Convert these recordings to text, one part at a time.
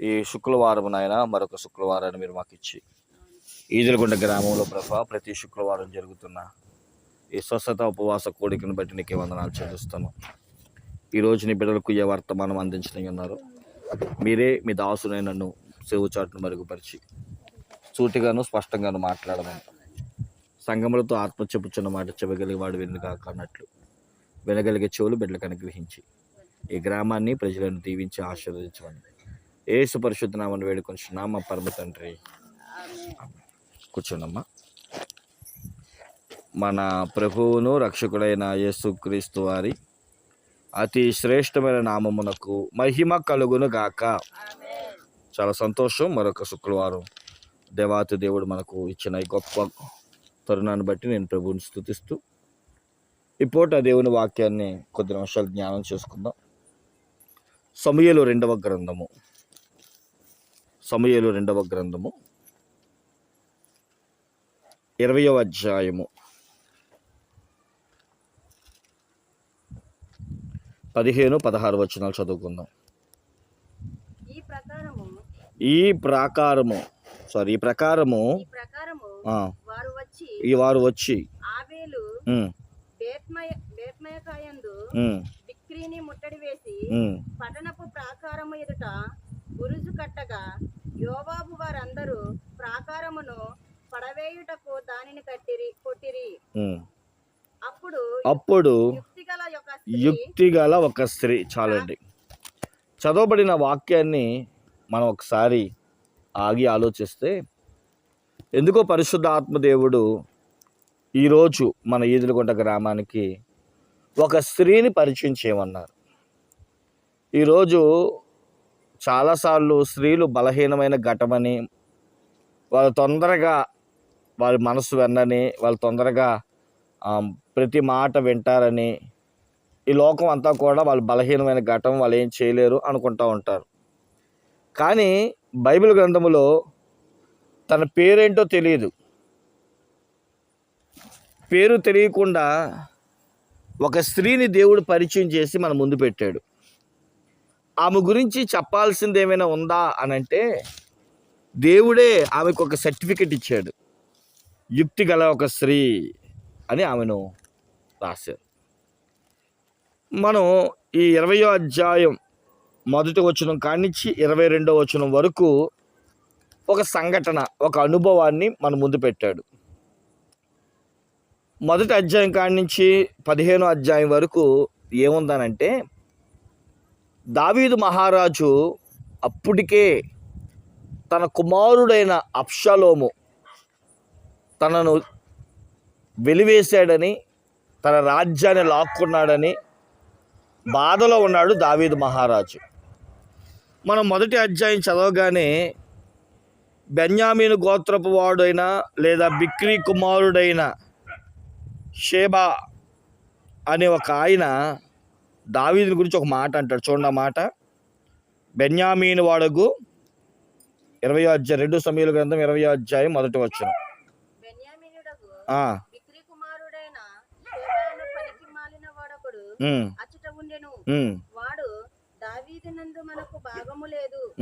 ఈ శుక్రవారం నాయన మరొక శుక్రవారాన్ని మీరు మాకు ఇచ్చి. ఈదులగుంట గ్రామంలో ప్రభా ప్రతి శుక్రవారం జరుగుతున్న ఈ స్వస్థత ఉపవాస కోడికను బట్టి నీకే వందనాలు చెల్లిస్తాము ఈ నీ బిడ్డలకు ఏ వర్తమానం అందించని ఉన్నారు మీరే మీ దాసునే నన్ను సేవు చాటును మరుగుపరిచి సూటిగాను స్పష్టంగాను మాట్లాడమని. సంగములతో ఆత్మ చెప్పుచున్న మాట చెప్పగలిగేవాడు వెనుక అన్నట్లు వినగలిగే చెవులు బిడ్డలకు అనుగ్రహించి. ఈ గ్రామాన్ని ప్రజలను దీవించి ఆశీర్వదించమని. ఏసు పరిశుద్ధనామని వేడుకొంచున్నామా వేడుకొని పరమ తండ్రి. కూర్చోనమ్మా మన ప్రభువును రక్షకుడైన యేసుక్రీస్తు వారి అతి శ్రేష్టమైన నామమునకు మహిమ కలుగును గాక. చాలా సంతోషం మరొక శుక్రవారం దేవాతి దేవుడు మనకు ఇచ్చిన ఈ గొప్ప తరుణాన్ని బట్టి నేను ప్రభువుని స్థుతిస్తూ ఇప్పుడు ఆ దేవుని వాక్యాన్ని కొద్ది నిమిషాలు జ్ఞానం చేసుకుందాం. సమయలు రెండవ గ్రంథము. సమయలు రెండవ గ్రంథము. ఇరవయవ అధ్యాయము. పదిహేను పదహారు వచనాలు చదువుకుందాం. ఈ ప్రకారము ఈ ప్రాకారము సారీ ఈ ప్రకారము ఈ వారు వచ్చి ముట్టడి వేసి పట్టణపు ప్రాకారము ఎదుట గురుజు కట్టగా యోబాబు వారందరూ ప్రాకారమును పడవేయుటకు దానిని కట్టిరి కొట్టిరి. అప్పుడు అప్పుడు యుక్తి గల ఒక స్త్రీ చాలండి. చదవబడిన వాక్యాన్ని మనం ఒకసారి ఆగి ఆలోచిస్తే ఎందుకో పరిశుద్ధ ఆత్మదేవుడు ఈరోజు మన ఈదులగుంట గ్రామానికి ఒక స్త్రీని పరిచయం చేయమన్నారు. ఈరోజు చాలాసార్లు స్త్రీలు బలహీనమైన ఘటమని వాళ్ళు తొందరగా వారి మనసు వెన్నని వాళ్ళు తొందరగా ప్రతి మాట వింటారని ఈ లోకం అంతా కూడా వాళ్ళు బలహీనమైన ఘటం వాళ్ళు ఏం చేయలేరు అనుకుంటూ ఉంటారు. కానీ బైబిల్ గ్రంథములో తన పేరేంటో తెలియదు. పేరు తెలియకుండా ఒక స్త్రీని దేవుడు పరిచయం చేసి మన ముందు పెట్టాడు. ఆమె గురించి చెప్పాల్సింది ఏమైనా ఉందా అని అంటే దేవుడే ఆమెకు ఒక సర్టిఫికెట్ ఇచ్చాడు. యుక్తి గల ఒక స్త్రీ అని ఆమెను రాశారు. మనం ఈ ఇరవయో అధ్యాయం మొదటి వచనం కానించి ఇరవై రెండో వచనం వరకు ఒక సంఘటన ఒక అనుభవాన్ని మన ముందు పెట్టాడు. మొదటి అధ్యాయం కానించి పదిహేనో అధ్యాయం వరకు ఏముందనంటే దావీదు మహారాజు అప్పటికే తన కుమారుడైన అప్షలోము తనను వెలివేశాడని తన రాజ్యాన్ని లాక్కున్నాడని బాధలో ఉన్నాడు దావీదు మహారాజు. మనం మొదటి అధ్యాయం చదవగానే బెన్యామీను గోత్రపు వాడైన లేదా బిక్రీ కుమారుడైన షేబా అనే ఒక ఆయన దావీదుని గురించి ఒక మాట అంటాడు. చూడండి ఆ మాట. బెన్యామీను వాడగు. ఇరవై అధ్యాయం రెండు సమయాల గ్రంథం ఇరవై అధ్యాయం మొదటి వచ్చిన వాడు దావీదునందు మనకు భాగము లేదు.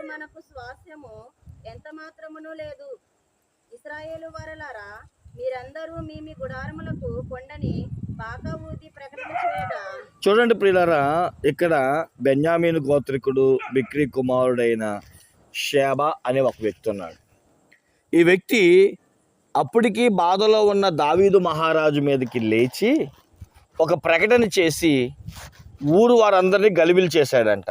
మనకు స్వాస్యము ఎంత మాత్రమును లేదు. ఇస్రాయేలు వారలారా మీరందరూ మీ మీ గుడారములకు కొండని బాగా ఊది ప్రకటన చేయగా చూడండి ప్రియులరా ఇక్కడ బెన్యామీను గోత్రికుడు బిక్రీ కుమారుడైన షేబ అనే ఒక వ్యక్తి ఉన్నాడు. ఈ వ్యక్తి అప్పటికి బాధలో ఉన్న దావీదు మహారాజు మీదకి లేచి ఒక ప్రకటన చేసి ఊరు వారందరినీ గలిబిలు చేశాడంట.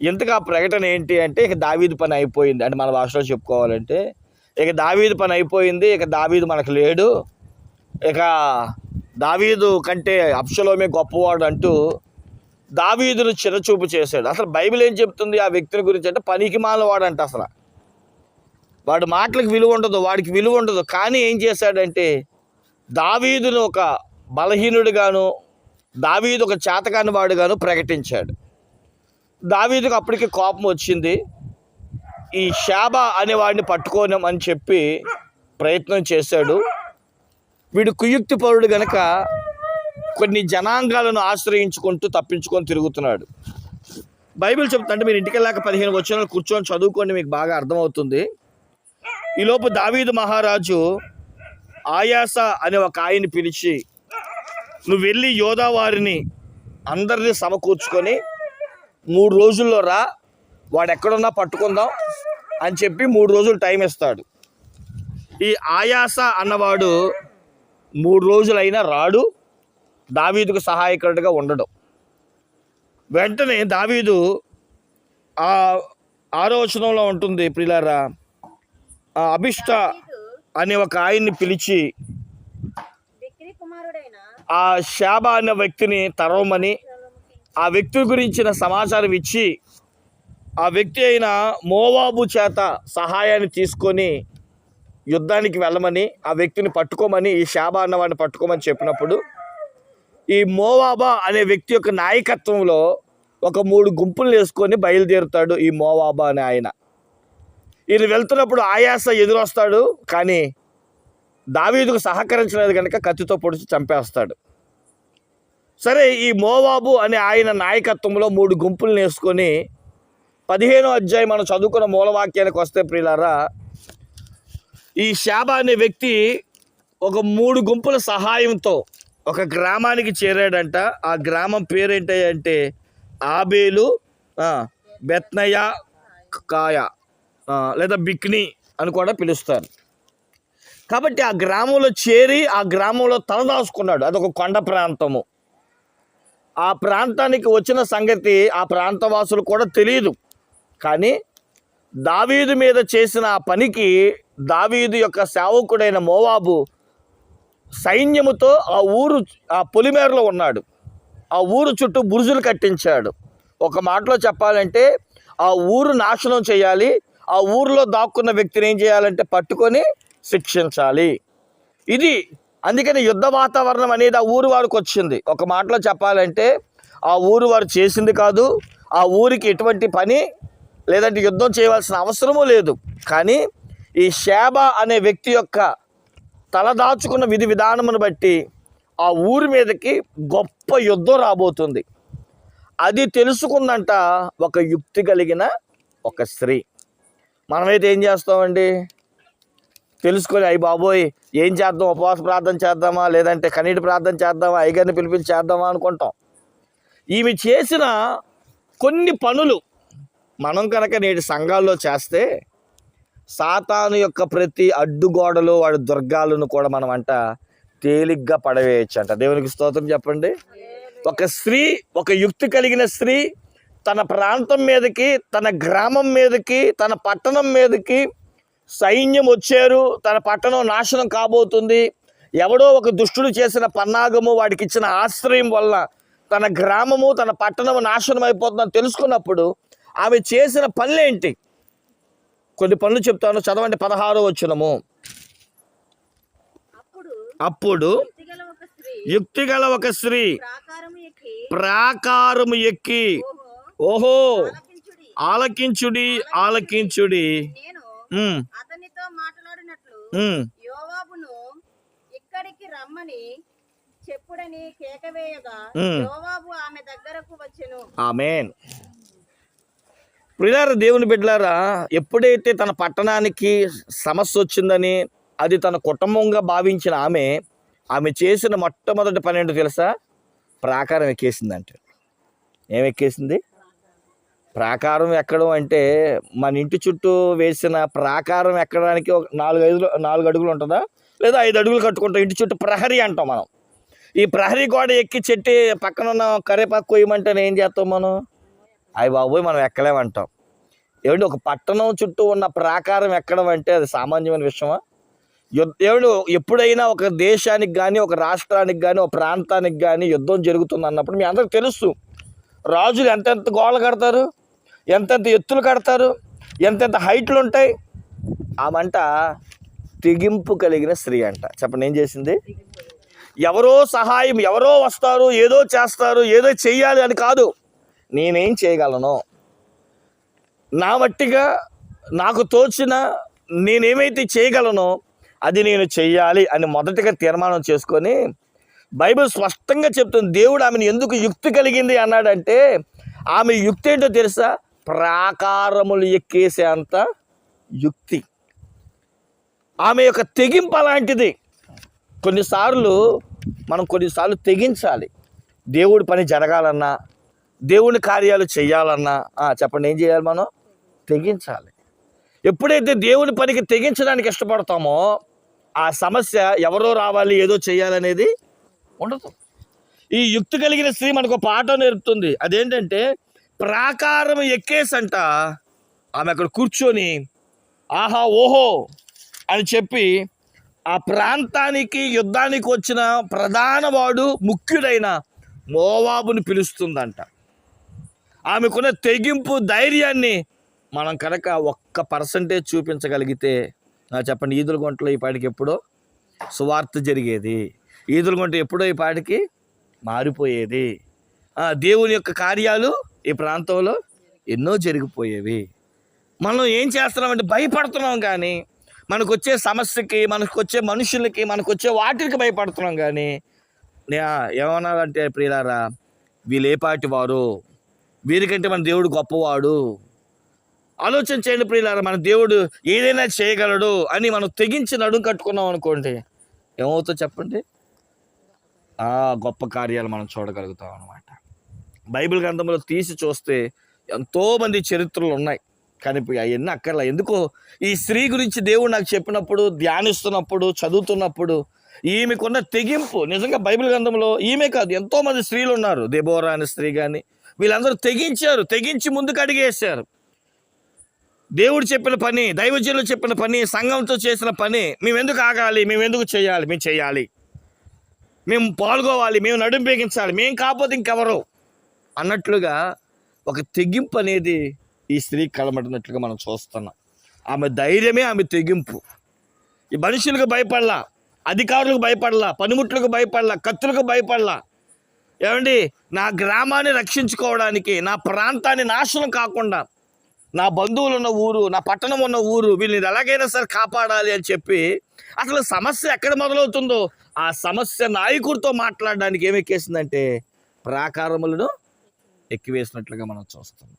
ఇంతకు ఆ ప్రకటన ఏంటి అంటే ఇక దావీదు పని అయిపోయింది. అంటే మన భాషలో చెప్పుకోవాలంటే ఇక దావీదు పని అయిపోయింది ఇక దావీదు మనకు లేడు. ఇక దావీదు కంటే అప్షలోమే గొప్పవాడు అంటూ దావీదును చిరచూపు చేశాడు. అసలు బైబిల్ ఏం చెప్తుంది? ఆ వ్యక్తిని గురించి అంటే పనికి అంట అసలు. వాడు మాటలకు విలువ ఉండదు వాడికి విలువ ఉండదు. కానీ ఏం చేశాడంటే దావీదును ఒక బలహీనుడిగాను దావీదు ఒక చేతకాని వాడుగాను ప్రకటించాడు. దావీదుకు అప్పటికి కోపం వచ్చింది. ఈ షాబా అనే వాడిని పట్టుకోనం అని చెప్పి ప్రయత్నం చేశాడు. వీడు కుయుక్తి పౌరుడు గనక కొన్ని జనాంగాలను ఆశ్రయించుకుంటూ తప్పించుకొని తిరుగుతున్నాడు. బైబిల్ చెప్తుంటే మీరు ఇంటికి వెళ్ళాక పదిహేను వచ్చిన కూర్చొని చదువుకోండి మీకు బాగా అర్థమవుతుంది. ఈలోపు దావీదు మహారాజు ఆయాస అనే ఒక ఆయన్ని పిలిచి నువ్వు వెళ్ళి యోధావారిని అందరినీ సమకూర్చుకొని మూడు రోజుల్లో రా వాడు ఎక్కడున్నా పట్టుకుందాం అని చెప్పి మూడు రోజులు టైం ఇస్తాడు. ఈ ఆయాస అన్నవాడు మూడు రోజులైనా రాడు దావీదుకు సహాయకుడిగా ఉండడు. వెంటనే దావీదు ఆ ఆరో వచనంలో ఉంటుంది ప్రిలారా ఆ అభిష్ట అనే ఒక ఆయన్ని పిలిచి ఆ శాబ అనే వ్యక్తిని తరవమని ఆ వ్యక్తి గురించిన సమాచారం ఇచ్చి ఆ వ్యక్తి అయిన మోవాబు చేత సహాయాన్ని తీసుకొని యుద్ధానికి వెళ్ళమని ఆ వ్యక్తిని పట్టుకోమని ఈ షాబా అన్నవాడిని పట్టుకోమని చెప్పినప్పుడు ఈ మోవాబా అనే వ్యక్తి యొక్క నాయకత్వంలో ఒక మూడు గుంపులు వేసుకొని బయలుదేరుతాడు ఈ మోవాబా అనే ఆయన. ఈయన వెళ్తున్నప్పుడు ఆయాస ఎదురొస్తాడు కానీ దావీదుకు సహకరించలేదు కనుక కత్తితో పొడిచి చంపేస్తాడు. సరే ఈ మోవాబు అనే ఆయన నాయకత్వంలో మూడు గుంపులు వేసుకొని పదిహేనో అధ్యాయం మనం చదువుకున్న మూలవాక్యానికి వస్తే ప్రియులారా ఈ శాబ అనే వ్యక్తి ఒక మూడు గుంపుల సహాయంతో ఒక గ్రామానికి చేరాడంట. ఆ గ్రామం పేరేంటి అంటే ఆబేలు బెత్నయ కాయ లేదా బిక్ని అని కూడా పిలుస్తారు. కాబట్టి ఆ గ్రామంలో చేరి ఆ గ్రామంలో తలదాచుకున్నాడు. అదొక కొండ ప్రాంతము. ఆ ప్రాంతానికి వచ్చిన సంగతి ఆ ప్రాంతవాసులు కూడా తెలియదు. కానీ దావీదు మీద చేసిన ఆ పనికి దావీదు యొక్క సేవకుడైన మోవాబు సైన్యముతో ఆ ఊరు ఆ పొలిమేరలో ఉన్నాడు. ఆ ఊరు చుట్టూ బురుజులు కట్టించాడు. ఒక మాటలో చెప్పాలంటే ఆ ఊరు నాశనం చేయాలి. ఆ ఊరిలో దాక్కున్న వ్యక్తిని ఏం చేయాలంటే పట్టుకొని శిక్షించాలి. ఇది అందుకని యుద్ధ వాతావరణం అనేది ఆ ఊరు వారికి వచ్చింది. ఒక మాటలో చెప్పాలంటే ఆ ఊరు వారు చేసింది కాదు. ఆ ఊరికి ఎటువంటి పని లేదంటే యుద్ధం చేయవలసిన అవసరము లేదు. కానీ ఈ శాబ అనే వ్యక్తి యొక్క తలదాచుకున్న విధి విధానమును బట్టి ఆ ఊరి మీదకి గొప్ప యుద్ధం రాబోతుంది. అది తెలుసుకుందంట ఒక యుక్తి కలిగిన ఒక స్త్రీ. మనమైతే ఏం చేస్తామండి? తెలుసుకొని అయ్యి బాబోయ్ ఏం చేద్దాం? ఉపవాస ప్రార్థన చేద్దామా? లేదంటే కన్నీటి ప్రార్థన చేద్దామా? అయ్యగారిని పిలిపించి చేద్దామా అనుకుంటాం. ఈమె చేసిన కొన్ని పనులు మనం కనుక నేటి సంఘాల్లో చేస్తే సాతాను యొక్క ప్రతి అడ్డుగోడలు వాడి దుర్గాలను కూడా మనం అంట తేలిగ్గా పడవేయచ్చు అంట దేవునికి స్తోత్రం చెప్పండి. ఒక స్త్రీ ఒక యుక్తి కలిగిన స్త్రీ తన ప్రాంతం మీదకి తన గ్రామం మీదకి తన పట్టణం మీదకి సైన్యం వచ్చారు తన పట్టణం నాశనం కాబోతుంది. ఎవడో ఒక దుష్టుడు చేసిన పన్నాగము వాడికి ఇచ్చిన ఆశ్రయం వల్ల తన గ్రామము తన పట్టణము నాశనం అయిపోతుందని తెలుసుకున్నప్పుడు ఆమె చేసిన పనులేంటి? కొన్ని పనులు చెప్తాను. చదవండి పదహారో వచ్చినము అప్పుడు యుక్తి గల ఒక స్త్రీ ప్రాకారము ఎక్కి ఓహో ఆలకించుడి ఆలకించుడి. ఆలకించుడి నేను ఉమ్, అతనితో మాట్లాడినట్లు ఉమ్. యోవాబును ఇక్కడికి రమ్మని చెప్పుడని కేక వేయగా మ్. యోవాబు ఆమె దగ్గరకు వచ్చెను. ఆమెన్. ప్రియార దేవుని బిడ్డలారా ఎప్పుడైతే తన పట్టణానికి సమస్య వచ్చిందని అది తన కుటుంబంగా భావించిన ఆమె ఆమె చేసిన మొట్టమొదటి పని ఏంటో తెలుసా? ప్రాకారం ఎక్కేసిందంట. ఏం ఎక్కేసింది? ప్రాకారం ఎక్కడం అంటే మన ఇంటి చుట్టూ వేసిన ప్రాకారం ఎక్కడానికి ఒక నాలుగు ఐదు నాలుగు అడుగులు ఉంటుందా? లేదా ఐదు అడుగులు కట్టుకుంటాం ఇంటి చుట్టూ ప్రహరీ అంటాం మనం. ఈ ప్రహరీ గోడ ఎక్కి చెట్టి పక్కన ఉన్న కరేపాకు కొయ్యమంటే ఏం చేస్తాం మనం? అవి బాబోయ్ మనం ఎక్కలేమంటాం ఏమిటి ఒక పట్టణం చుట్టూ ఉన్న ప్రాకారం ఎక్కడం అంటే అది సామాన్యమైన విషయమా? ఏమిటి ఎప్పుడైనా ఒక దేశానికి కానీ ఒక రాష్ట్రానికి కానీ ఒక ప్రాంతానికి కానీ యుద్ధం జరుగుతుంది అన్నప్పుడు మీ అందరికి తెలుసు. రాజులు ఎంతెంత గోడలు కడతారు? ఎంతెంత ఎత్తులు కడతారు? ఎంతెంత హైట్లు ఉంటాయి? ఆమంట తెగింపు కలిగిన స్త్రీ అంట. చెప్పండి ఏం చేసింది? ఎవరో సహాయం ఎవరో వస్తారు ఏదో చేస్తారు ఏదో చెయ్యాలి అని కాదు. నేనేం చేయగలను? నా మట్టిగా నాకు తోచిన నేనేమైతే చేయగలనో అది నేను చెయ్యాలి అని మొదటిగా తీర్మానం చేసుకొని బైబిల్ స్పష్టంగా చెప్తుంది దేవుడు ఆమెను ఎందుకు యుక్తి కలిగింది? అన్నాడంటే ఆమె యుక్తి ఏంటో తెలుసా? ప్రాకారములు ఎక్కేసే అంత యుక్తి. ఆమె యొక్క తెగింపు అలాంటిది. కొన్నిసార్లు మనం కొన్నిసార్లు తెగించాలి. దేవుడి పని జరగాలన్నా దేవుని కార్యాలు చేయాలన్నా చెప్పండి ఏం చేయాలి మనం? తెగించాలి. ఎప్పుడైతే దేవుని పనికి తెగించడానికి ఇష్టపడతామో ఆ సమస్య ఎవరో రావాలి ఏదో చేయాలనేది ఉండదు. ఈ యుక్తి కలిగిన స్త్రీ మనకు ఒక పాఠం నేర్పుతుంది. అదేంటంటే ప్రాకారం ఎక్కేసంట ఆమె అక్కడ కూర్చొని ఆహా ఓహో అని చెప్పి ఆ ప్రాంతానికి యుద్ధానికి వచ్చిన ప్రధాన వాడు ముఖ్యుడైన మోవాబుని పిలుస్తుందంట. ఆమెకున్న తెగింపు ధైర్యాన్ని మనం కనుక ఒక్క పర్సంటేజ్ చూపించగలిగితే చెప్పండి ఈదులగుంటలో ఈ పాటికి ఎప్పుడో సువార్త జరిగేది. ఈదులగుంట ఎప్పుడో ఈ పాటికి మారిపోయేది. దేవుని యొక్క కార్యాలు ఈ ప్రాంతంలో ఎన్నో జరిగిపోయేవి. మనం ఏం చేస్తున్నామంటే భయపడుతున్నాం కానీ మనకు వచ్చే సమస్యకి మనకు వచ్చే మనుషులకి మనకు వచ్చే వాటికి భయపడుతున్నాం కానీ ఏమన్నారంటే ప్రియులారా వీళ్ళు ఏ పాటి వారు వీరికంటే మన దేవుడు గొప్పవాడు. ఆలోచన చేయండి ప్రియులారా మన దేవుడు ఏదైనా చేయగలడు అని మనం తెగించి నడుం కట్టుకున్నాం అనుకోండి ఏమవుతుందో చెప్పండి? ఆ గొప్ప కార్యాలు మనం చూడగలుగుతాం అనమాట బైబిల్ గ్రంథంలో తీసి చూస్తే ఎంతోమంది చరిత్రలు ఉన్నాయి. కానీ అవన్నీ అక్కర్లా. ఎందుకో ఈ స్త్రీ గురించి దేవుడు నాకు చెప్పినప్పుడు ధ్యానిస్తున్నప్పుడు చదువుతున్నప్పుడు ఈమెకున్న తెగింపు నిజంగా బైబిల్ గ్రంథంలో ఈమె కాదు ఎంతోమంది స్త్రీలు ఉన్నారు. దేబోరా అనే స్త్రీ కానీ వీళ్ళందరూ తెగించారు తెగించి ముందుకు అడిగేశారు. దేవుడు చెప్పిన పని దైవజనులు చెప్పిన పని సంఘంతో చేసిన పని మేము ఎందుకు ఆగాలి మేము ఎందుకు చేయాలి మేము చేయాలి. మేము పాల్గొవాలి మేము నడుంపేగించాలి మేము కాకపోతే ఇంకెవరు? అన్నట్లుగా ఒక తెగింపు అనేది ఈ స్త్రీ కలమడినట్లుగా మనం చూస్తున్నాం. ఆమె ధైర్యమే ఆమె తెగింపు. ఈ మనుషులకు భయపడలా అధికారులకు భయపడలా పనిముట్లకు భయపడలా కత్తులకు భయపడలా ఏమండి? నా గ్రామాన్ని రక్షించుకోవడానికి నా ప్రాంతాన్ని నాశనం కాకుండా నా బంధువులు ఉన్న ఊరు నా పట్టణం ఉన్న ఊరు వీళ్ళని ఎలాగైనా సరే కాపాడాలి అని చెప్పి అసలు సమస్య ఎక్కడ మొదలవుతుందో ఆ సమస్య నాయకుడితో మాట్లాడడానికి ఏమెక్కేసిందంటే ప్రాకారములను ఎక్కివేసినట్లుగా మనం చూస్తాం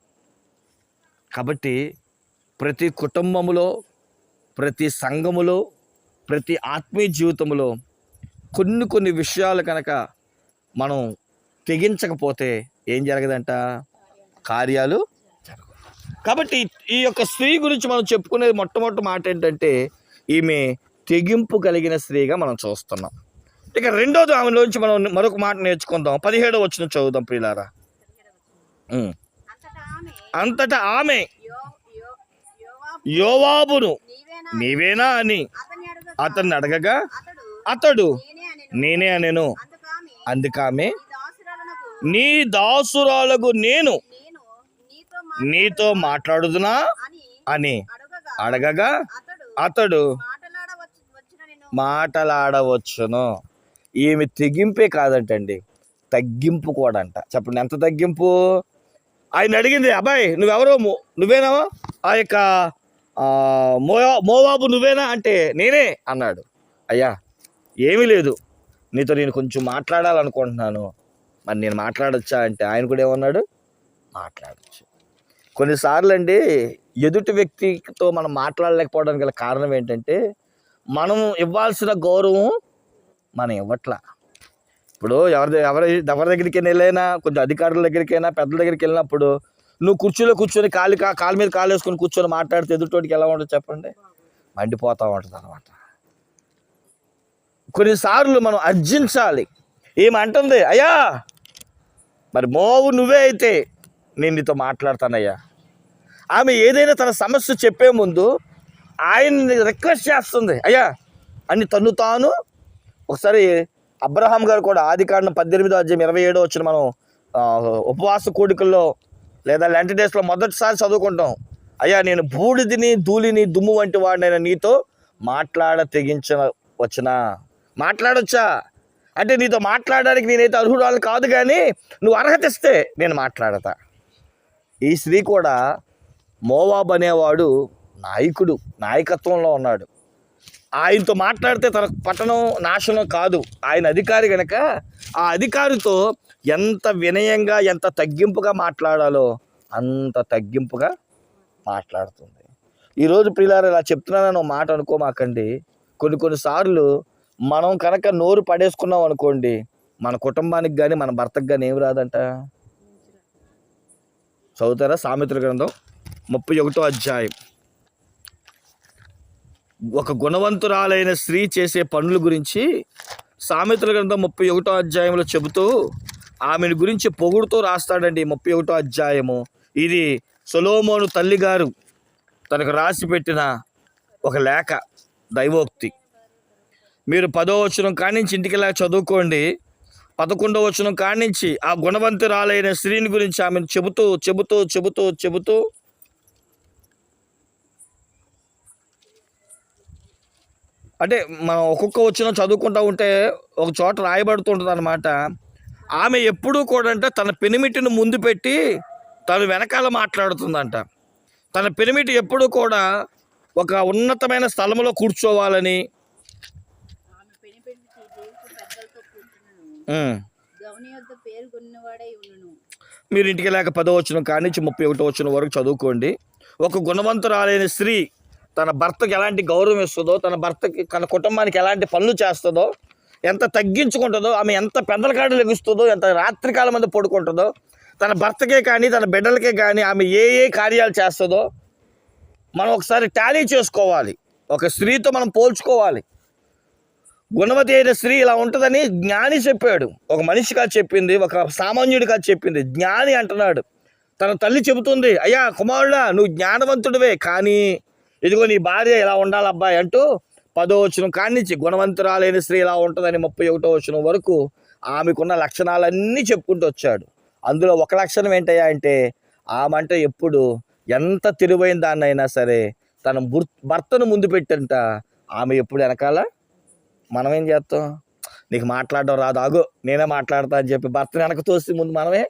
కాబట్టి ప్రతి కుటుంబములో ప్రతి సంఘములో ప్రతి ఆత్మీయ జీవితంలో కొన్ని కొన్ని విషయాలు కనుక మనం తెగించకపోతే ఏం జరగదంట? కార్యాలు కాబట్టి ఈ యొక్క స్త్రీ గురించి మనం చెప్పుకునేది మొట్టమొదటి మాట ఏంటంటే ఈమె తెగింపు కలిగిన స్త్రీగా మనం చూస్తున్నాం. ఇక రెండోది ఆమెలోంచి మనం మరొక మాట నేర్చుకుందాం. పదిహేడో వచ్చిన చదువుదాం ప్రియులారా. అంతటా ఆమె యోవాబును నీవేనా నీవేనా అని అతన్ని అడుగగా అతడు నేనే అని నేనే అనెను. అందుకామె నీ దాసురాలకు నేను నీతో మాట్లాడుదునా అని అడుగగా అతడు మాటలాడవచ్చును. ఈమె తెగింపే కాదంటండి తగ్గింపు కూడా అంట చెప్పండి ఎంత తగ్గింపు? ఆయన అడిగింది అబ్బాయి నువ్వెవరో? నువ్వేనా? ఆ యొక్క మోయా మోవాబు నువ్వేనా? అంటే నేనే అన్నాడు. అయ్యా ఏమీ లేదు. నీతో నేను కొంచెం మాట్లాడాలనుకుంటున్నాను. మరి నేను మాట్లాడొచ్చా అంటే ఆయన కూడా ఏమన్నాడు? మాట్లాడచ్చు. కొన్నిసార్లు అండి ఎదుటి వ్యక్తితో మనం మాట్లాడలేకపోవడానికి గల కారణం ఏంటంటే మనం ఇవ్వాల్సిన గౌరవం మనం ఇవ్వట్లా. ఇప్పుడు ఎవరి ఎవరి ఎవరి దగ్గరికి వెళ్ళైనా కొంచెం అధికారుల దగ్గరికైనా పెద్దల దగ్గరికి వెళ్ళినప్పుడు నువ్వు కుర్చీలో కూర్చొని కాలు కా కాలు మీద కాలు వేసుకొని కూర్చొని మాట్లాడితే ఎదుటోటికి ఎలా ఉంటుంది చెప్పండి? మండిపోతూ ఉంటుంది అనమాట కొన్నిసార్లు మనం అర్జించాలి. ఏమంటుంది? అయ్యా మరి మోవు నువ్వే అయితే నేను నీతో మాట్లాడతానయ్యా. ఆమె ఏదైనా తన సమస్య చెప్పే ముందు ఆయన్ని రిక్వెస్ట్ చేస్తుంది. అయ్యా అని తను తాను. ఒకసారి అబ్రహాం గారు కూడా ఆది కాండం పద్దెనిమిదో అధ్యాయం ఇరవై ఏడో వచ్చిన మనం ఉపవాస కోడికల్లో లేదా లెంట డేస్లో మొదటిసారి చదువుకుంటాం. అయ్యా నేను బూడిదిని ధూళిని దుమ్ము వంటి వాడినైనా నీతో మాట్లాడ తెగించిన వచ్చిన. మాట్లాడొచ్చా? అంటే నీతో మాట్లాడడానికి నేనైతే అర్హురాలు కాదు కానీ నువ్వు అర్హత ఇస్తే నేను మాట్లాడతా. ఈ స్త్రీ కూడా మోవాబ్ అనేవాడు నాయకుడు నాయకత్వంలో ఉన్నాడు. ఆయనతో మాట్లాడితే తన పట్టణం నాశనం కాదు. ఆయన అధికారి కనుక ఆ అధికారితో ఎంత వినయంగా ఎంత తగ్గింపుగా మాట్లాడాలో అంత తగ్గింపుగా మాట్లాడుతుంది. ఈరోజు పిల్లలు ఇలా చెప్తున్నానని మాట అనుకోమాకండి. కొన్ని కొన్నిసార్లు మనం కనుక నోరు పడేసుకున్నాం అనుకోండి మన కుటుంబానికి కానీ మన భర్తకు కానీ ఏం రాదంట? చదువుతారా? సామెతల గ్రంథం ముప్పై ఒకటో అధ్యాయం. ఒక గుణవంతురాలైన స్త్రీ చేసే పనుల గురించి సామెతల గ్రంథం ముప్పై ఒకటో అధ్యాయంలో చెబుతూ ఆమెను గురించి పొగుడుతూ రాస్తాడండి ముప్పై ఒకటో అధ్యాయము. ఇది సొలోమోను తల్లిగారు తనకు రాసి పెట్టిన ఒక లేఖ దైవోక్తి. మీరు పదో వచనం కానించి ఇంటికి ఇలా చదువుకోండి. పదకొండవ వచనం కానించి ఆ గుణవంతురాలైన స్త్రీని గురించి ఆమెను చెబుతూ చెబుతూ చెబుతూ చెబుతూ అంటే మనం ఒక్కొక్క వచ్చిన చదువుకుంటూ ఉంటే ఒక చోట రాయబడుతుంటుంది అనమాట ఆమె ఎప్పుడూ కూడా అంటే తన పెనిమిటిని ముందు పెట్టి తను వెనకాల మాట్లాడుతుందంట. తన పెనిమిటి ఎప్పుడూ కూడా ఒక ఉన్నతమైన స్థలంలో కూర్చోవాలని మీరు ఇంటికి లేక పదో వచ్చిన కాడి నుంచి ముప్పై ఒకటో వచ్చిన వరకు చదువుకోండి. ఒక గుణవంతురాలైన స్త్రీ తన భర్తకి ఎలాంటి గౌరవం ఇస్తుందో తన భర్తకి తన కుటుంబానికి ఎలాంటి పనులు చేస్తుందో ఎంత తగ్గించుకుంటుందో ఆమె ఎంత పెద్దల కాడలు లెగుస్తుందో ఎంత రాత్రికాలం మంది పడుకుంటుందో తన భర్తకే కానీ తన బిడ్డలకే కానీ ఆమె ఏ ఏ కార్యాలు చేస్తుందో మనం ఒకసారి టాలీ చేసుకోవాలి. ఒక స్త్రీతో మనం పోల్చుకోవాలి. గుణవతి అయిన స్త్రీ ఇలా ఉంటుందని జ్ఞాని చెప్పాడు. ఒక మనిషిగా చెప్పింది ఒక సామాన్యుడిగా చెప్పింది. జ్ఞాని అంటున్నాడు. తన తల్లి చెబుతుంది అయ్యా కుమారుడా నువ్వు జ్ఞానవంతుడివే కానీ ఇదిగో నీ భార్య ఇలా ఉండాలబ్బాయి అంటూ పదో వచనం కానించి గుణవంతురాలైన స్త్రీ ఇలా ఉంటుందని ముప్పై ఒకటో వచనం వరకు ఆమెకున్న లక్షణాలన్నీ చెప్పుకుంటూ వచ్చాడు. అందులో ఒక లక్షణం ఏంటయ్యా అంటే ఆమె అంటే ఎప్పుడు ఎంత తెలివైన దాన్నైనా సరే తన భర్తను ముందు పెట్టంట ఆమె ఎప్పుడు వెనకాల మనం ఏం చేస్తాం? నీకు మాట్లాడడం రాదు. ఆగు నేనే మాట్లాడతా అని చెప్పి భర్త వెనక తోసి ముందు మనమే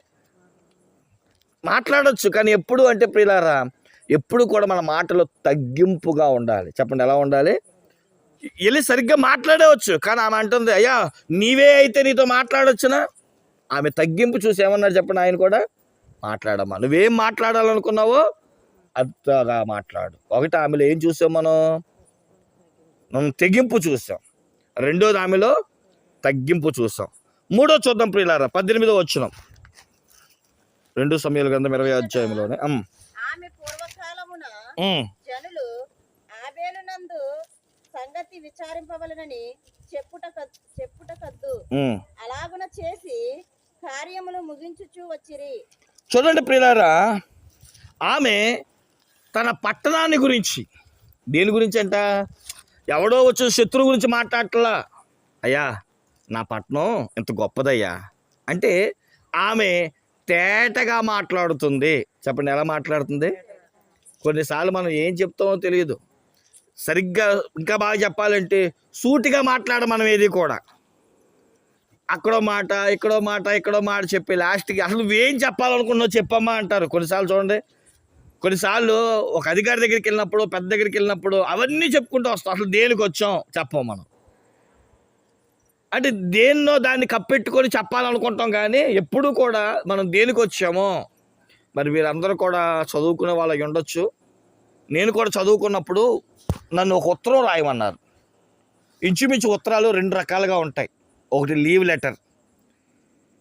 మాట్లాడొచ్చు. కానీ ఎప్పుడు అంటే ప్రియులారా ఎప్పుడు కూడా మన మాటలో తగ్గింపుగా ఉండాలి. చెప్పండి ఎలా ఉండాలి? వెళ్ళి సరిగ్గా మాట్లాడవచ్చు. కానీ ఆమె అంటుంది అయ్యా నీవే అయితే నీతో మాట్లాడొచ్చునా? ఆమె తగ్గింపు చూసి ఏమన్నారు చెప్పండి ఆయన కూడా? మాట్లాడమ్మా నువ్వేం మాట్లాడాలనుకున్నావో అంతగా మాట్లాడు. ఒకటి ఆమెలో ఏం చూసాం మనం? మనం తెగింపు చూసాం. రెండోది ఆమెలో తగ్గింపు చూసాం మూడో చూద్దాం ప్రియులారా పద్దెనిమిదో వచ్చినాం రెండు సమయాల గ్రంథం ఇరవై అధ్యాయంలోనే. జనులు ఆబేలునందు సంగతి విచారింపవలనని చెప్పుట చెప్పుట కద్దు. అలాగున చేసి కార్యములు ముగించుచూ వచ్చిరి. చూడండి ప్రియులారా ఆమె తన పట్టణాన్ని గురించి. దేని గురించి అంట? ఎవడో వచ్చిన శత్రువు గురించి మాట్లాడటలా? అయ్యా నా పట్నం ఇంత గొప్పదయ్యా. అంటే ఆమె తేటగా మాట్లాడుతుంది. చెప్పండి ఎలా మాట్లాడుతుంది? కొన్నిసార్లు మనం ఏం చెప్తామో తెలియదు. సరిగ్గా ఇంకా బాగా చెప్పాలంటే సూటిగా మాట్లాడ మనం ఏది కూడా. అక్కడో మాట ఇక్కడో మాట ఇక్కడో మాట చెప్పి లాస్ట్కి అసలు నువ్వేం చెప్పాలనుకున్నావు చెప్పమ్మా అంటారు. కొన్నిసార్లు చూడండి. కొన్నిసార్లు ఒక అధికారి దగ్గరికి వెళ్ళినప్పుడు పెద్ద దగ్గరికి వెళ్ళినప్పుడు అవన్నీ చెప్పుకుంటూ వస్తాం. అసలు దేనికి వచ్చాం చెప్పం మనం. అంటే దేన్నో దాన్ని కప్పెట్టుకొని చెప్పాలనుకుంటాం కానీ ఎప్పుడు కూడా మనం దేనికి వచ్చామో మరి మీరందరూ కూడా చదువుకునే వాళ్ళకి ఉండొచ్చు. నేను కూడా చదువుకున్నప్పుడు నన్ను ఒక ఉత్తరం రాయమన్నారు. ఇంచుమించు ఉత్తరాలు రెండు రకాలుగా ఉంటాయి. ఒకటి లీవ్ లెటర్.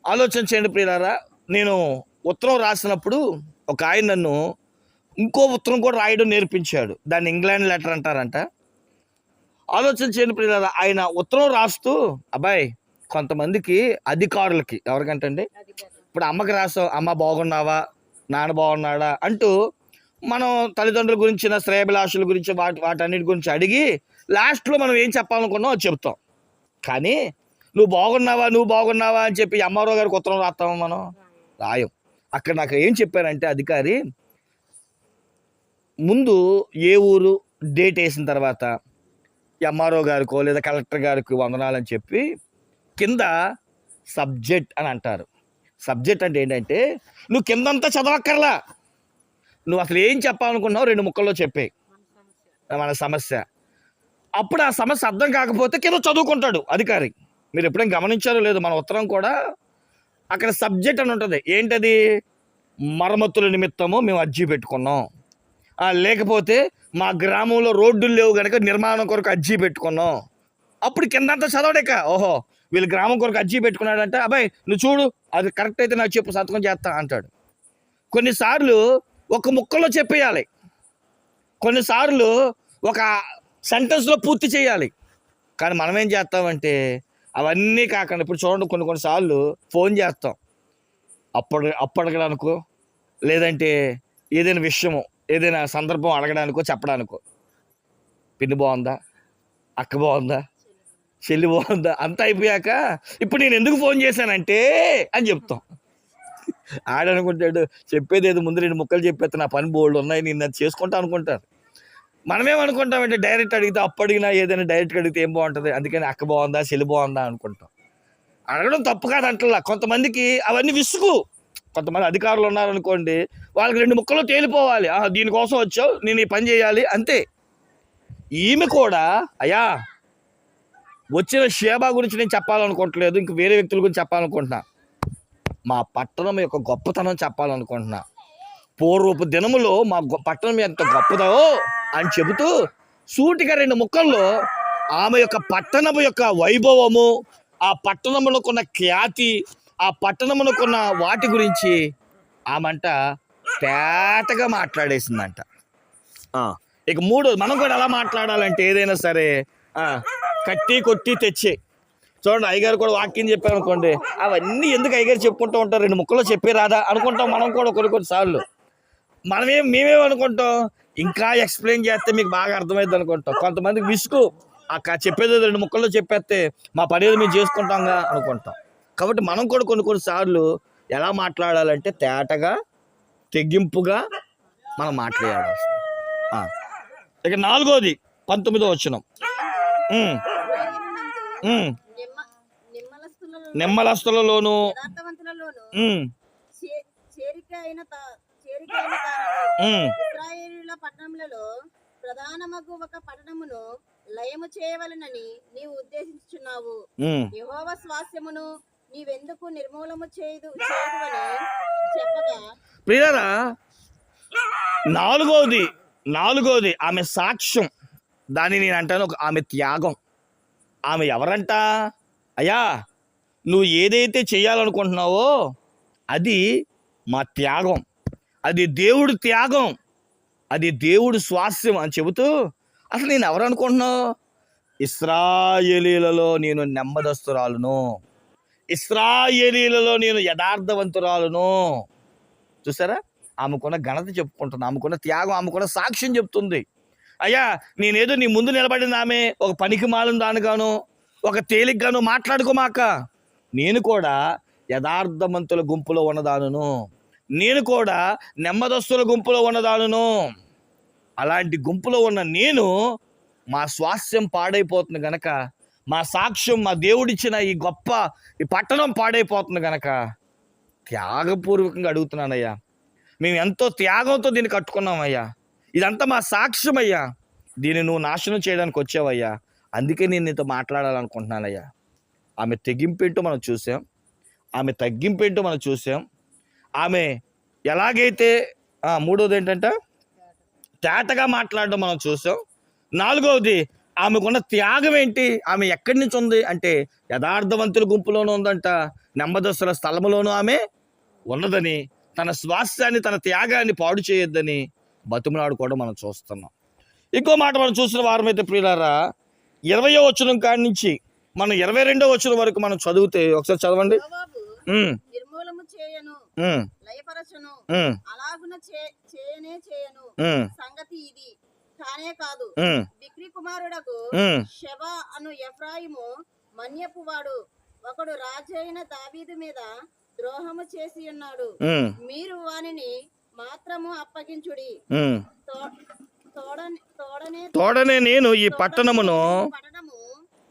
ఆలోచన చేయండి ప్రియులారా నేను ఉత్తరం రాసినప్పుడు ఒక ఆయన నన్ను ఇంకో ఉత్తరం కూడా రాయడం నేర్పించాడు. దాన్ని ఇంగ్లాండ్ లెటర్ అంటారంట. ఆలోచన చేయండి ప్రియులారా ఆయన ఉత్తరం రాస్తూ అబ్బాయి కొంతమందికి అధికారులకి ఎవరికంటండి? ఇప్పుడు అమ్మకి రాసాం అమ్మ బాగున్నావా నాన్న బాగున్నాడా అంటూ మనం తల్లిదండ్రుల గురించిన శ్రేయభిలాషుల గురించి వాటి వాటన్నిటి గురించి అడిగి లాస్ట్లో మనం ఏం చెప్పాలనుకున్నాం అది చెప్తాం. కానీ నువ్వు బాగున్నావా నువ్వు బాగున్నావా అని చెప్పి అమ్మారావు గారికి ఉత్తరం రాస్తామా మనం? రాయం. అక్కడ నాకు ఏం చెప్పారంటే అధికారి ముందు ఏ ఊరు డేట్ వేసిన తర్వాత ఎంఆర్ఓ గారికో లేదా కలెక్టర్ గారికి వందనాలని చెప్పి కింద సబ్జెక్ట్ అని అంటారు. సబ్జెక్ట్ అంటే ఏంటంటే నువ్వు కిందంతా చదవక్కర్లా. నువ్వు అసలు ఏం చెప్పాలనుకున్నావు రెండు ముక్కల్లో చెప్పే. మన సమస్య. అప్పుడు ఆ సమస్య అర్థం కాకపోతే కింద చదువుకుంటాడు అధికారి. మీరు ఎప్పుడైనా గమనించారో లేదు మన ఉత్తరం కూడా అక్కడ సబ్జెక్ట్ అని ఉంటుంది. ఏంటది? మరమ్మతుల నిమిత్తము మేము అర్జీ పెట్టుకున్నాం. లేకపోతే మా గ్రామంలో రోడ్డులు లేవు కనుక నిర్మాణం కొరకు అర్జీ పెట్టుకున్నాం. అప్పుడు కిందంతా చదవడేక. ఓహో వీళ్ళు గ్రామం కొరకు అర్జీ పెట్టుకున్నాడంటే. అబ్బాయి నువ్వు చూడు అది కరెక్ట్ అయితే నాకు చెప్పు సంతకం చేస్తా అంటాడు. కొన్నిసార్లు ఒక ముక్కలో చెప్పేయాలి. కొన్నిసార్లు ఒక సెంటెన్స్లో పూర్తి చేయాలి. కానీ మనం ఏం చేస్తామంటే అవన్నీ కాకుండా ఇప్పుడు చూడండి కొన్ని కొన్నిసార్లు ఫోన్ చేస్తాం. అప్పుడు అనుకో లేదంటే ఏదైనా విషయము ఏదైనా సందర్భం అడగడానికో చెప్పడానికో. పిన్ని బాగుందా? అక్క బాగుందా? చెల్లి బాగుందా? అంతా అయిపోయాక ఇప్పుడు నేను ఎందుకు ఫోన్ చేశానంటే అని చెప్తాం. ఆడనుకుంటాడు చెప్పేది ఏదో ముందు రెండు ముక్కలు చెప్పేస్తే నా పని బోల్డ్ ఉన్నాయి నేను అది చేసుకుంటా అనుకుంటారు. మనమేమనుకుంటామంటే డైరెక్ట్ అడిగితే అప్పు అడిగినా ఏదైనా డైరెక్ట్ అడిగితే ఏం బాగుంటుంది? అందుకని అక్క బాగుందా చెల్లి బాగుందా అనుకుంటాం. అడగడం తప్పు కాదు అంటలా కొంతమందికి అవన్నీ విసుగు. కొంతమంది అధికారులు ఉన్నారనుకోండి వాళ్ళకి రెండు ముక్కలు తేలిపోవాలి. దీనికోసం వచ్చావు నేను ఈ పని చేయాలి అంతే. ఈమె కూడా అయ్యా వచ్చిన షేబా గురించి నేను చెప్పాలనుకోవట్లేదు ఇంక వేరే వ్యక్తుల గురించి చెప్పాలనుకుంటున్నా. మా పట్టణం యొక్క గొప్పతనం చెప్పాలనుకుంటున్నా. పూర్వపు దినములో మా గొ- పట్టణం ఎంత గొప్పదో అని చెబుతూ సూటిగా రెండు ముక్కల్లో ఆమె యొక్క పట్టణము యొక్క వైభవము ఆ పట్టణమునకున్న ఖ్యాతి ఆ పట్టణమునకున్న వాటి గురించి ఆమంట తేటగా మాట్లాడేసిందంట. ఇక మూడు మనం కూడా ఎలా మాట్లాడాలంటే ఏదైనా సరే కట్టి కొట్టి తెచ్చి. చూడండి అయ్యగారు కూడా వాక్యం చెప్పారు అనుకోండి అవన్నీ ఎందుకు అయ్యగారు చెప్పుకుంటూ ఉంటారు? రెండు ముక్కలో చెప్పి రాదా? అనుకుంటాం మనం కూడా కొన్ని కొన్ని సార్లు. మనమేం మేమేం అనుకుంటాం? ఇంకా ఎక్స్ప్లెయిన్ చేస్తే మీకు బాగా అర్థమైంది అనుకుంటాం. కొంతమందికి విసుగు. చెప్పేది రెండు ముక్కల్లో చెప్పేస్తే మా పని ఏదో మేము చేసుకుంటాంగా అనుకుంటాం. కాబట్టి మనం కూడా కొన్ని కొన్ని సార్లు ఎలా మాట్లాడాలంటే తేటగా తెగింపుగా మనం మాట్లాడాలి. ఇక నాలుగోది పంతొమ్మిదో వచ్చిన నిమ్మ నిమ్మలస్తులలో నిమ్మలస్తులలోను ప్రధానమగు ఒక పట్టణమును లయము చేయవలనని నీవు ఉద్దేశించుచున్నావు. ఉమ్. యెహోవా స్వాస్యమును ఇవెందుకు నిర్మూలము చేయదు? చెప్పగా నాలుగోది నాలుగోది ఆమె సాక్ష్యం. దాన్ని నేను అంటాను ఒక ఆమె త్యాగం. ఆమె ఎవరంట? అయ్యా నువ్వు ఏదైతే చేయాలనుకుంటున్నావో అది మా త్యాగం. అది దేవుడు త్యాగం. అది దేవుడు స్వాస్యం అని చెబుతూ అసలు నేను ఎవరనుకుంటున్నావు? ఇస్రాయేలీలలో నేను నెమ్మదస్తురాలును. ఇస్రాయేలీలలో నేను యథార్థవంతురాలను. చూసారా? ఆమెకున్న ఘనత చెప్పుకుంటుంది ఆమెకున్న త్యాగం ఆమెకున్న సాక్ష్యం చెప్తుంది. అయ్యా నేనేదో నీ ముందు నిలబడిన ఆమె ఒక పనికి మాలిన దానిగాను ఒక తేలిగ్గాను మాట్లాడుకోమాక. నేను కూడా యథార్థవంతుల గుంపులో ఉన్నదానును. నేను కూడా నెమ్మదస్తుల గుంపులో ఉన్నదానును. అలాంటి గుంపులో ఉన్న నేను మా స్వాస్థ్యం పాడైపోతుంది గనక మా సాక్ష్యం మా దేవుడిచ్చిన ఈ గొప్ప ఈ పట్టణం పాడైపోతుంది కనుక త్యాగపూర్వకంగా అడుగుతున్నానయ్యా. మేము ఎంతో త్యాగంతో దీన్ని కట్టుకున్నామయ్యా. ఇదంతా మా సాక్ష్యం అయ్యా దీన్ని నువ్వు నాశనం చేయడానికి వచ్చావయ్యా. అందుకే నేను నీతో మాట్లాడాలనుకుంటున్నానయ్యా. ఆమె తెగింపేంటో మనం చూసాం. ఆమె తగ్గింపేంటో మనం చూసాం. ఆమె ఎలాగైతే మూడోది ఏంటంటే తేటగా మాట్లాడడం మనం చూసాం. నాలుగవది ఆమెకున్న త్యాగం ఏంటి? ఆమె ఎక్కడి నుంచి ఉంది? అంటే యథార్థవంతుల గుంపులోనూ ఉందంట. నెమ్మదస్తుల స్థలములోనూ ఆమె ఉన్నదని తన స్వాస్థ్యాన్ని తన త్యాగాన్ని పాడు చేయొద్దని బతుములాడు కూడా మనం చూస్తున్నాం. ఇంకో మాట మనం చూసిన వారమైతే ప్రియులారా ఇరవయో వచనం కాడి నుంచి మనం ఇరవై రెండో వచనం వరకు మనం చదివితే ఒకసారి చదవండి. చేయను కానే కాదు. బిక్రి కుమారుడకు శవ అను ఎఫ్రాయిము మన్యపు వాడు. ఒకడు రాజైన దావీదు మీద ద్రోహము చేసి ఉన్నాడు. మీరు వానిని మాత్రము అప్పగించుడి. తోడని తోడనే తోడనే నేను ఈ పట్టణమును పట్టణము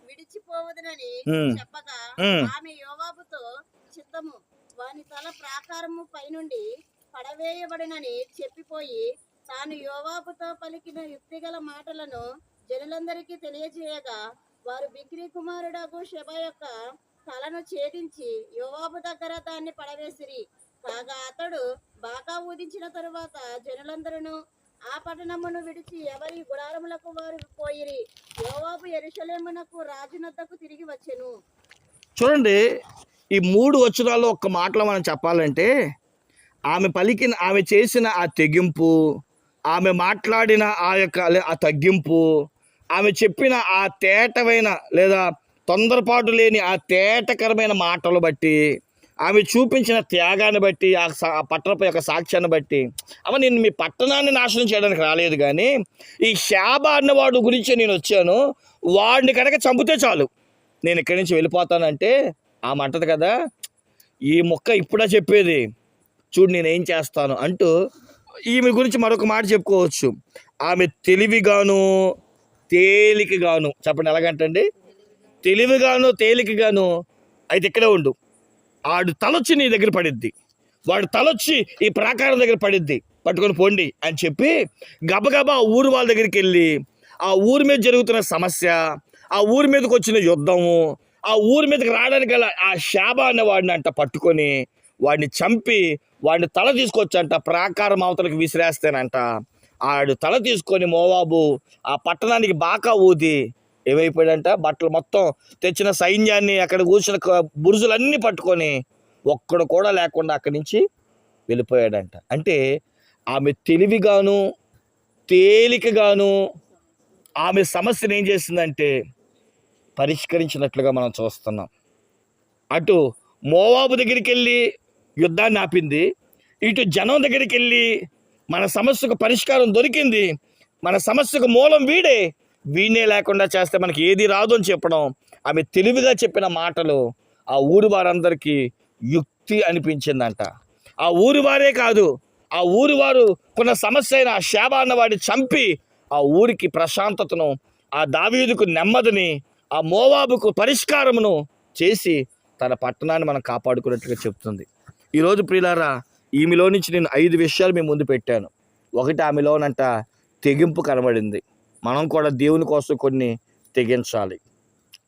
విడిచిపోవదనని చెప్పగా. ఆమె యోవాబుతో చిత్తము. వాని తల ప్రాకారము పైనుండి పడవేయబడినని చెప్పిపోయి తాను యోవాపుతో పలికిన యుక్తిగల మాటలను జనులందరికీ తెలియజేయగా వారు బిక్రీ కుమారుడకు శబ యొక్క తలను ఛేదించి యోవాబు దగ్గర దాన్ని పడవేసిరి. కాగా అతడు బాగా ఊదించిన తరువాత జనులందరూ ఆ పట్టణమును విడిచి ఎవరి గుడారములకు వారు పోయిరి. యోవాబు ఎరుషలేమునకు రాజునద్దకు తిరిగి వచ్చెను. చూడండి ఈ మూడు వచనాల్లో ఒక్క మాటలో మనం చెప్పాలంటే ఆమె పలికిన ఆమె చేసిన ఆ తెగింపు ఆమె మాట్లాడిన ఆ యొక్క లే- ఆ తగ్గింపు ఆమె చెప్పిన ఆ తేటమైన లేదా తొందరపాటు లేని ఆ తేటకరమైన మాటలు బట్టి ఆమె చూపించిన త్యాగాన్ని బట్టి ఆ సా- ఆ పట్టణపు యొక్క సాక్ష్యాన్ని బట్టి అవ నేను మీ పట్టణాన్ని నాశనం చేయడానికి రాలేదు కానీ ఈ శాబ అన్నవాడు గురించి నేను వచ్చాను వాడిని కనుక చంపితే చాలు. నేను ఇక్కడి నుంచి వెళ్ళిపోతానంటే ఆమె అంటది కదా ఈ మొక్క ఇప్పుడే చెప్పేది చూడు నేనేం చేస్తాను అంటూ ఈమె గురించి మరొక మాట చెప్పుకోవచ్చు. ఆమె తెలివిగాను తేలికగాను చెప్పండి ఎలాగంటండి తెలివిగాను తేలికగాను అయితే ఇక్కడే ఉండు. ఆడు తలొచ్చి నీ దగ్గర పడిద్ది. వాడు తలొచ్చి ఈ ప్రాకారం దగ్గర పడిద్ది. పట్టుకొని పోండి అని చెప్పి గబగబా ఆ ఊరు వాళ్ళ దగ్గరికి వెళ్ళి ఆ ఊరి మీద జరుగుతున్న సమస్య ఆ ఊరి మీదకి వచ్చిన యుద్ధము ఆ ఊరి మీదకి రావడానికి గల ఆ శాబా అనే వాడిని అంట పట్టుకొని వాడిని చంపి వాడిని తల తీసుకొచ్చంట ప్రాకారం అవతలకి విసిరేస్తానంట. ఆడు తల తీసుకొని మోవాబు ఆ పట్టణానికి బాకా ఊది. ఏమైపోయాడంట బట్టలు మొత్తం తెచ్చిన సైన్యాన్ని అక్కడ కూర్చున్న బురుజులన్నీ పట్టుకొని ఒక్కడు కూడా లేకుండా అక్కడి నుంచి వెళ్ళిపోయాడంట. అంటే ఆమె తెలివిగాను తేలికగాను ఆమె సమస్యను ఏం చేసిందంటే పరిష్కరించినట్లుగా మనం చూస్తున్నాం. అటు మోవాబు దగ్గరికి వెళ్ళి యుద్ధాన్ని ఆపింది. ఇటు జనం దగ్గరికి వెళ్ళి మన సమస్యకు పరిష్కారం దొరికింది. మన సమస్యకు మూలం వీడే. వీణే లేకుండా చేస్తే మనకి ఏది రాదు అని చెప్పడం. ఆమె తెలివిగా చెప్పిన మాటలు ఆ ఊరి వారందరికీ యుక్తి అనిపించిందంట. ఆ ఊరి వారే కాదు ఆ ఊరి వారు కొన్న సమస్య అయిన ఆ శాబ అన్నవాడిని చంపి ఆ ఊరికి ప్రశాంతతను ఆ దావీదుకు నెమ్మదిని ఆ మోవాబుకు పరిష్కారమును చేసి తన పట్టణాన్ని మనం కాపాడుకున్నట్టుగా చెప్తుంది. ఈరోజు ప్రియులారా ఈమెలో నుంచి నేను ఐదు విషయాలు మీ ముందు పెట్టాను. ఒకటి ఆమెలోనంట తెగింపు కనబడింది. మనం కూడా దేవుని కోసం కొన్ని తెగించాలి.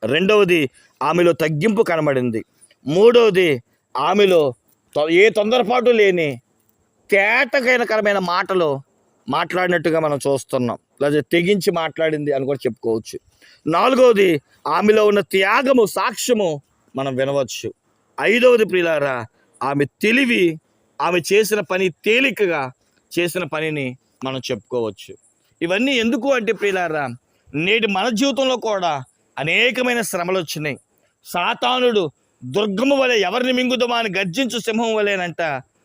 రెండవది ఆమెలో తగ్గింపు కనబడింది. మూడవది ఆమెలో తొ- ఏ తొందరపాటు లేని తేటకైనకరమైన మాటలు మాట్లాడినట్టుగా మనం చూస్తున్నాం. లేదా తెగించి మాట్లాడింది అని కూడా చెప్పుకోవచ్చు. నాలుగవది ఆమెలో ఉన్న త్యాగము సాక్ష్యము మనం వినవచ్చు. ఐదవది ప్రియులారా ఆమె తెలివి ఆమె చేసిన పని తేలికగా చేసిన పనిని మనం చెప్పుకోవచ్చు. ఇవన్నీ ఎందుకు అంటే ప్రియులారా నేటి మన జీవితంలో కూడా అనేకమైన శ్రమలు వచ్చినాయి. సాతానుడు దుర్గము వలె ఎవరిని మింగుదమా అని గర్జించు సింహం వలేనంట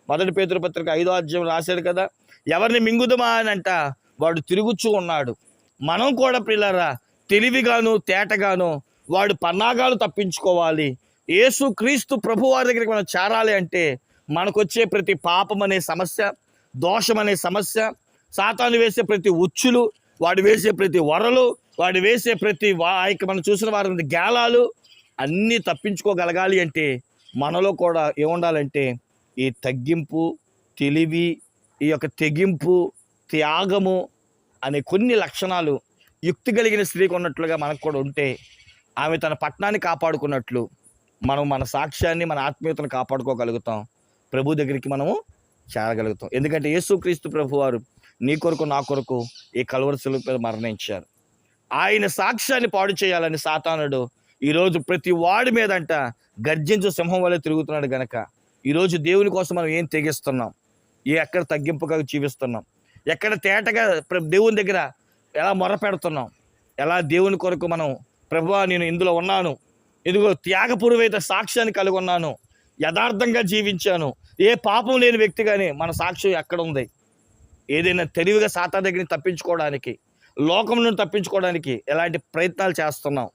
మొదటి పేతురు పత్రిక ఐదో అధ్యాయం రాశాడు కదా. ఎవరిని మింగుదమా అని అంట వాడు తిరుగుచూ ఉన్నాడు. మనం కూడా పిల్లరా తెలివిగాను తేటగాను వాడు పన్నాగాలు తప్పించుకోవాలి. యేసు క్రీస్తు ప్రభువారి దగ్గరికి మనం చేరాలి అంటే మనకొచ్చే ప్రతి పాపం అనే సమస్య దోషం అనే సమస్య సాతాను వేసే ప్రతి ఉచ్చులు వాడు వేసే ప్రతి వరలు వాడు వేసే ప్రతి వా మనం చూసిన వారి గేలాలు అన్నీ తప్పించుకోగలగాలి అంటే మనలో కూడా ఏముండాలంటే ఈ తగ్గింపు తెలివి ఈ యొక్క తెగింపు త్యాగము అనే కొన్ని లక్షణాలు యుక్తి కలిగిన స్త్రీకి ఉన్నట్లుగా మనకు కూడా ఉంటే ఆమె తన పట్టణాన్ని కాపాడుకున్నట్లు మనం మన సాక్ష్యాన్ని మన ఆత్మీయతను కాపాడుకోగలుగుతాం. ప్రభు దగ్గరికి మనము చేరగలుగుతాం. ఎందుకంటే యేసుక్రీస్తు ప్రభు వారు నీ కొరకు నా కొరకు ఈ కలవరసలు మరణించారు. ఆయన సాక్ష్యాన్ని పాడు చేయాలని సాతానుడు ఈరోజు ప్రతి వాడి మీదంట గర్జించు సింహం వల్లే తిరుగుతున్నాడు గనక. ఈరోజు దేవుని కోసం మనం ఏం తెగిస్తున్నాం? ఏ ఎక్కడ తగ్గింపుగా జీవిస్తున్నాం? ఎక్కడ తేటగా దేవుని దగ్గర ఎలా మొర పెడుతున్నాం? ఎలా దేవుని కొరకు మనం ప్రభు నేను ఇందులో ఉన్నాను ఇదిగో త్యాగపూర్వేత సాక్ష్యాన్ని కలిగి ఉన్నాను యథార్థంగా జీవించాను. ఏ పాపం లేని వ్యక్తిగానే మన సాక్ష్యం ఎక్కడ ఉంది? ఏదైనా తెలివిగా సాతా దగ్గర తప్పించుకోవడానికి లోకం నుండి తప్పించుకోవడానికి ఎలాంటి ప్రయత్నాలు చేస్తున్నాం?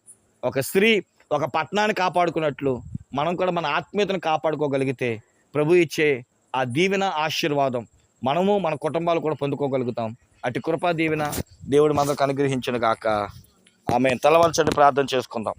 ఒక స్త్రీ ఒక పట్టణాన్ని కాపాడుకున్నట్లు మనం కూడా మన ఆత్మీయతను కాపాడుకోగలిగితే ప్రభు ఇచ్చే ఆ దీవెన ఆశీర్వాదం మనము మన కుటుంబాలు కూడా పొందుకోగలుగుతాం. అటు కృపా దీవెన దేవుడు మనకు అనుగ్రహించిన గాక. ఆమె తలవంచండి ప్రార్థన చేసుకుందాం.